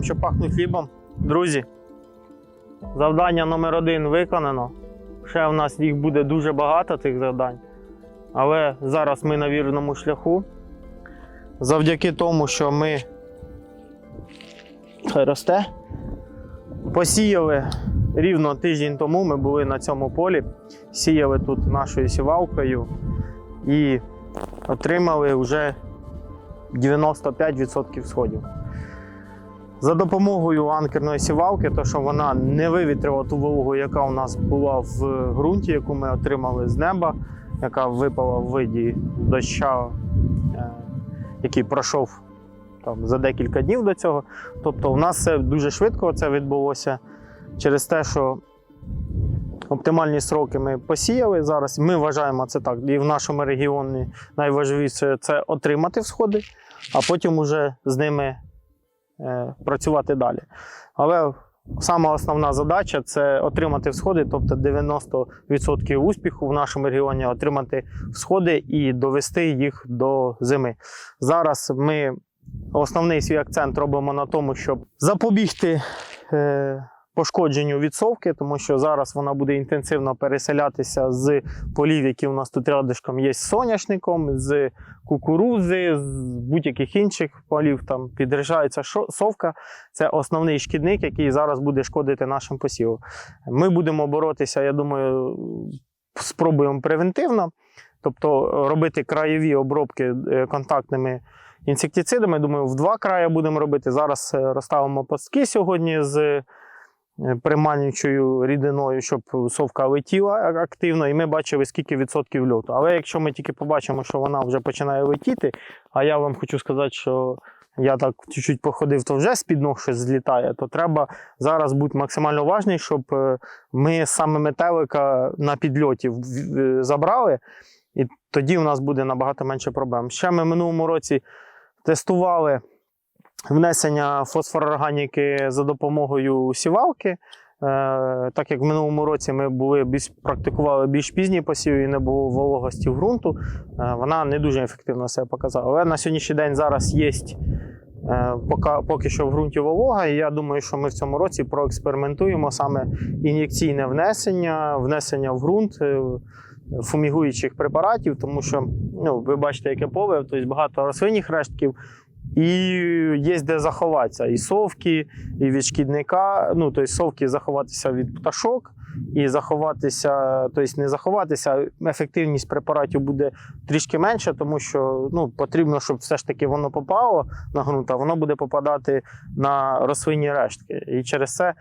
рукам, що пахнуть хлібом. Друзі, завдання номер один виконано. Ще в нас їх буде дуже багато цих завдань. Але зараз ми на вірному шляху. Завдяки тому, що ми хай росте. Посіяли рівно тиждень тому. Ми були на цьому полі, сіяли тут нашою сівалкою і отримали вже 95% сходів. За допомогою анкерної сівалки, то що вона не вивітрила ту вологу, яка у нас була в ґрунті, яку ми отримали з неба, яка випала в виді доща, е, який пройшов там, за декілька днів до цього. Тобто, у нас все дуже швидко це відбулося через те, що оптимальні сроки ми посіяли зараз. Ми вважаємо це так. І в нашому регіоні найважливіше це отримати всходи, а потім уже з ними е, працювати далі. Але сама основна задача це отримати всходи, тобто 90% успіху в нашому регіоні отримати всходи і довести їх до зими. Зараз ми основний свій акцент робимо на тому, щоб запобігти. Пошкодженню відсовки, тому що зараз вона буде інтенсивно переселятися з полів, які у нас тут рядишком є з соняшником, з кукурузи, з будь-яких інших полів. Там підрижається совка. Це основний шкідник, який зараз буде шкодити нашим посівам. Ми будемо боротися, я думаю, спробуємо превентивно, тобто робити краєві обробки е, контактними інсектицидами. Думаю, в два краї будемо робити. Зараз е, розставимо пастки сьогодні з приманюючою рідиною, щоб совка летіла активно, і ми бачили, скільки відсотків льоту. Але якщо ми тільки побачимо, що вона вже починає летіти, а я вам хочу сказати, що я так чуть-чуть походив, то вже з-під ног щось злітає, то треба зараз бути максимально уважний, щоб е, ми саме метелика на підльоті в- забрали, і тоді у нас буде набагато менше проблем. Ще ми минулому році тестували внесення фосфорорганіки за допомогою сівалки. Е, так як в минулому році ми були більш практикували більш пізні посіви і не було вологості в ґрунту, е, вона не дуже ефективно себе показала. Але на сьогоднішній день зараз є е, поки, поки що в ґрунті волога, і я думаю, що ми в цьому році проекспериментуємо саме ін'єкційне внесення, внесення в ґрунт. Фумігуючих препаратів, тому що ну, ви бачите, яке поле, тобто багато рослинних рештків, і є де заховатися. І совки, і від шкідника. Ну, тобто совки заховатися від пташок, і заховатися, тобто не заховатися, ефективність препаратів буде трішки менша, тому що ну, потрібно, щоб все ж таки воно попало на ґрунт, а воно буде попадати на рослинні рештки. І через це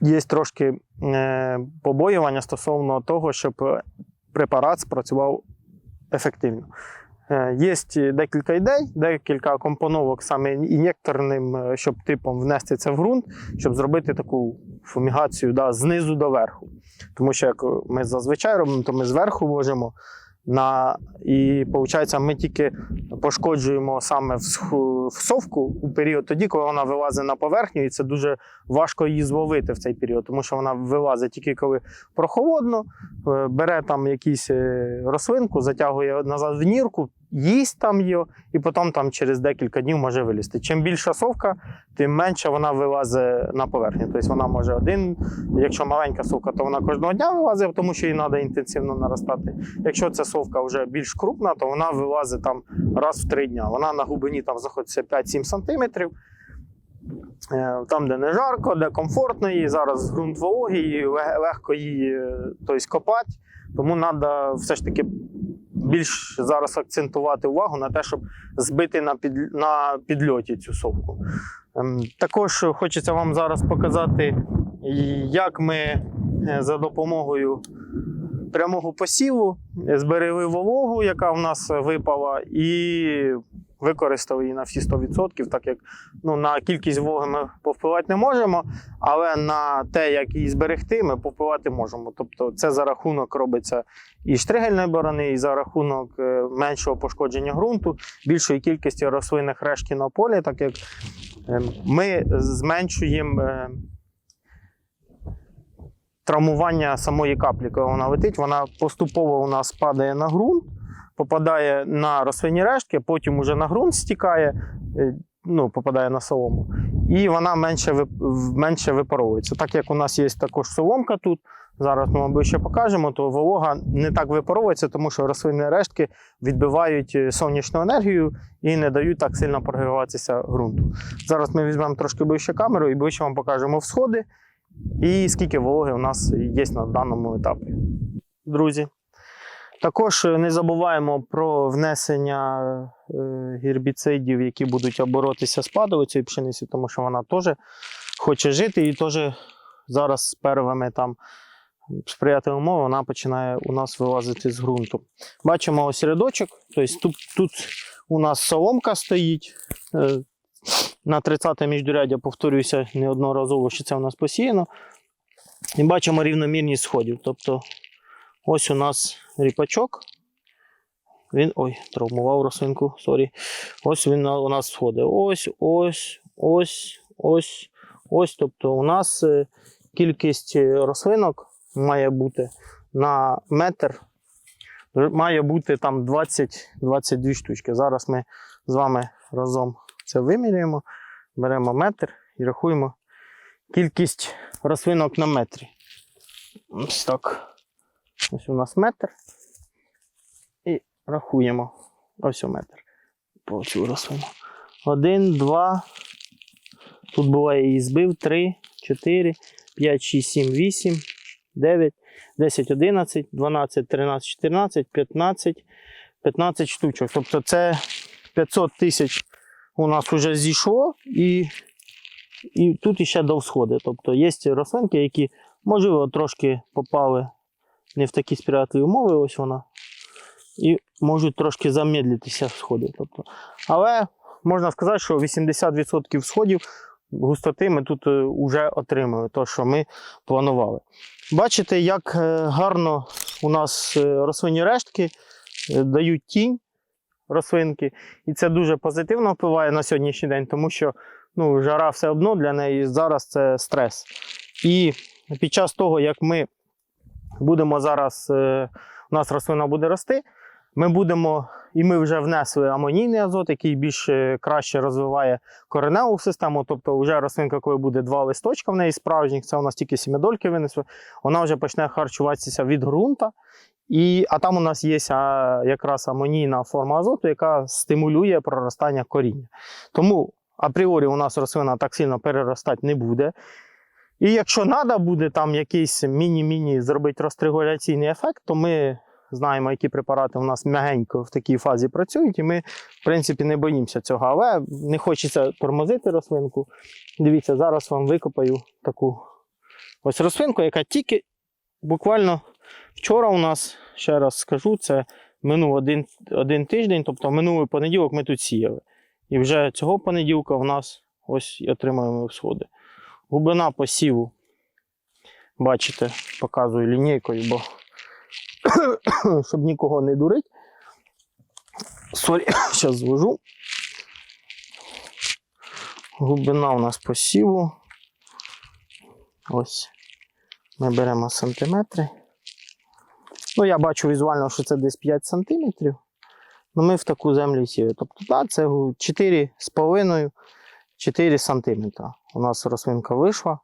є трошки е, побоювання стосовно того, щоб препарат спрацював ефективно. Е, Є декілька ідей, декілька компоновок саме ін'єкторним, е, щоб типом внести це в ґрунт, щоб зробити таку фумігацію да, знизу до верху. Тому що як ми зазвичай робимо, то ми зверху можемо. На, і виходить, ми тільки пошкоджуємо саме в сху- в совку у період тоді, коли вона вилазить на поверхню, і це дуже важко її зловити в цей період, тому що вона вилазить тільки коли прохолодно, е, бере там якусь е, рослинку, затягує назад в нірку, їсть там її, і потім там через декілька днів може вилізти. Чим більша совка, тим менше вона вилазить на поверхню. Тобто вона може один, якщо маленька совка, то вона кожного дня вилазить, тому що їй треба інтенсивно наростати. Якщо ця совка вже більш крупна, то вона вилазить там раз в три дня. Вона на глибині там знаходиться 5-7 сантиметрів. Е, Там, де не жарко, де комфортно їй, зараз ґрунт вологий, легко її тобто, копати. Тому треба все ж таки більш зараз акцентувати увагу на те, щоб збити на, під, на підльоті цю совку. Ем, Також хочеться вам зараз показати, як ми е, за допомогою прямого посіву зберегли вологу, яка в нас випала, і використали її на всі 100%, так як ну, на кількість вологи ми повпливати не можемо, але на те, як її зберегти, ми повпливати можемо. Тобто це за рахунок робиться і штригельної борони, і за рахунок е, меншого пошкодження ґрунту, більшої кількості рослинних рештків на полі, так як е, ми зменшуємо. е, Травмування самої каплі, коли вона летить, вона поступово у нас падає на ґрунт, попадає на рослинні рештки, потім уже на ґрунт стікає, е, ну, попадає на солому. і вона менше, менше випаровується. Так як у нас є також соломка тут, зараз ми вам ще покажемо, то волога не так випаровується, тому що рослинні рештки відбивають е, сонячну енергію і не дають так сильно прогріватися ґрунту. Зараз ми візьмемо трошки ближче камеру і ближче вам покажемо всходи і скільки вологи у нас є на даному етапі. Друзі. Також е, не забуваємо про внесення е, гербіцидів, які будуть боротися з падовицею пшениці, тому що вона теж хоче жити і теж зараз з первими там сприятливі умови вона починає у нас вилазити з ґрунту. Бачимо ось рядочок, тобто тут, тут у нас соломка стоїть. е, На 30 міждуряддя, повторююся неодноразово, що це у нас посіяно. І бачимо рівномірність сходів. Тобто ось у нас ріпачок. Він. Ой, травмував рослинку, сорі. Ось він у нас сходить. Ось, ось, ось, ось, ось. Тобто у нас е, кількість е, рослинок має бути на метр. Має бути там 20-22 штучки. Зараз ми з вами разом це вимірюємо. Беремо метр і рахуємо кількість рослинок на метрі. Ось так. Ось у нас метр. І рахуємо. Ось у метр. По рослину. Один, два. Тут буває і збив. Три, чотири, п'ять, шість, сім, вісім, дев'ять, десять, одинадцять, дванадцять, тринадцять, чотирнадцять, п'ятнадцять, п'ятнадцять штучок. Тобто це 500 тисяч у нас вже зійшло, і, і тут іще до всходи. Тобто є рослинки, які, можливо, трошки попали не в такі сприятливі умови, ось вона. І можуть трошки замедлитися сходи. Тобто. Але можна сказати, що 80% сходів густоти ми тут вже отримали, то, що ми планували. Бачите, як е, гарно у нас е, рослинні рештки е, дають тінь рослинки. І це дуже позитивно впливає на сьогоднішній день, тому що ну, жара все одно для неї зараз це стрес. І під час того, як ми будемо зараз, е, у нас рослина буде рости, ми будемо, і ми вже внесли амонійний азот, який більш е, краще розвиває кореневу систему. Тобто, вже рослинка, коли буде два листочка в неї справжніх, це у нас тільки сімідольки винесли, вона вже почне харчуватися від ґрунта. І, а там у нас є якраз амонійна форма азоту, яка стимулює проростання коріння. Тому апріорі у нас рослина так сильно переростати не буде. І якщо треба буде там якийсь міні-міні зробити розтригуляційний ефект, то ми знаємо, які препарати у нас м'ягенько в такій фазі працюють, і ми, в принципі, не боїмося цього. Але не хочеться тормозити рослинку. Дивіться, зараз вам викопаю таку ось рослинку, яка тільки буквально вчора у нас, ще раз скажу, це минув один, один тиждень, тобто минулий понеділок ми тут сіяли. І вже цього понеділка в нас ось і отримуємо всходи. Глибина посіву, бачите, показую лінійкою, бо щоб нікого не дурити. Сорі, зараз звожу. Глибина у нас посіву. Ось. Ми беремо сантиметри. Ну, я бачу візуально, що це десь 5 сантиметрів. Ну, ми в таку землю сіли. Тобто, так, це 4,5 4 сантиметра. У нас рослинка вийшла.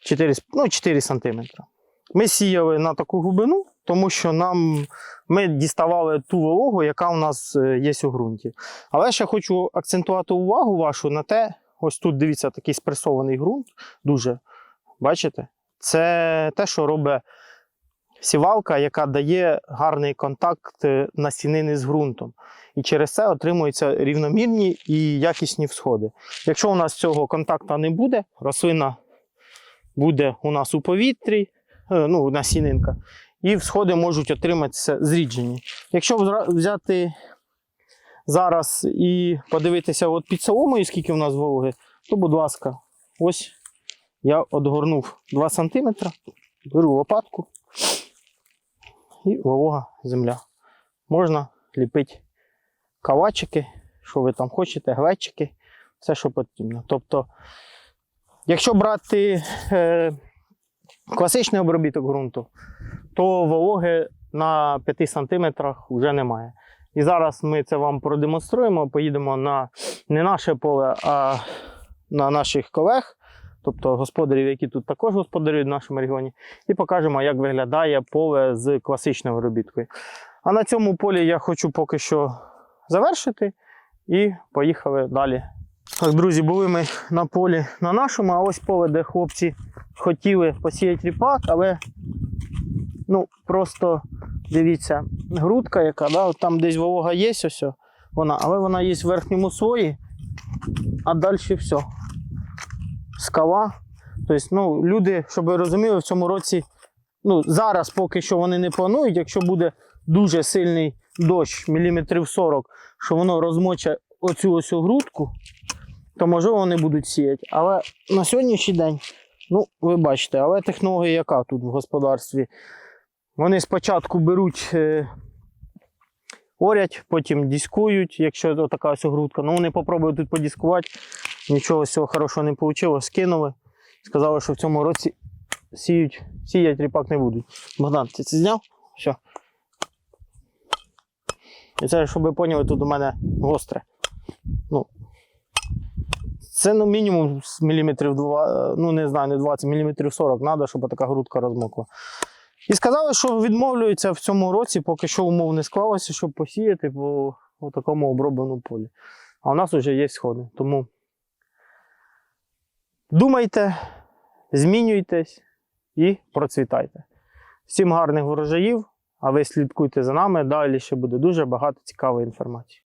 4, с- ну, 4 см. Ми сіяли на таку глибину, тому що нам ми діставали ту вологу, яка у нас е, є у ґрунті. Але ще хочу акцентувати увагу вашу на те, ось тут дивіться такий спресований ґрунт, дуже. Бачите? Це те, що робить сівалка, яка дає гарний контакт е, насінини з ґрунтом. І через це отримуються рівномірні і якісні всходи. Якщо у нас цього контакту не буде, рослина буде у нас у повітрі, е, ну, насінинка, і всходи можуть отриматися зріджені. Якщо взяти зараз і подивитися от під соломою, скільки в нас вологи, то, будь ласка, ось я одгорнув 2 см, беру лопатку і волога земля. Можна ліпити кавачики, що ви там хочете, глечики, все, що потрібно. Тобто, якщо брати е, класичний обробіток ґрунту, то вологи на 5 см вже немає. І зараз ми це вам продемонструємо. Поїдемо на не наше поле, а на наших колег, тобто господарів, які тут також господарюють в нашому регіоні, і покажемо, як виглядає поле з класичною виробіткою. А на цьому полі я хочу поки що завершити і поїхали далі. Так, друзі, були ми на полі на нашому, а ось поле, де хлопці хотіли посіяти ріпак, але ну, просто дивіться, грудка, яка, да, там десь волога є, ось вона, але вона є в верхньому слої, а далі все. Скала. Тобто, ну, люди, щоб ви розуміли, в цьому році, ну, зараз поки що вони не планують, якщо буде дуже сильний дощ, міліметрів 40, що воно розмоче оцю ось грудку, то можливо вони будуть сіяти. Але на сьогоднішній день, ну, ви бачите, але технологія яка тут в господарстві? Вони спочатку беруть е, орять, потім дискують, якщо така ось грудка. Ну, вони попробують тут подіскувати, нічого з цього хорошого не вийшло, скинули. Сказали, що в цьому році сіють, сіять ріпак не будуть. Богдан, ти це зняв? Все. І це, щоб ви поняли, тут у мене гостре. Ну, це ну, мінімум міліметрів 2, ну не знаю, не 20, міліметрів 40 треба, щоб така грудка розмокла. І сказали, що відмовлюються в цьому році, поки що умов не склалося, щоб посіяти по, по такому обробленому полі. А у нас вже є сходи. Тому Думайте, змінюйтесь і процвітайте. Всім гарних ворожаїв, а ви слідкуйте за нами. Далі ще буде дуже багато цікавої інформації.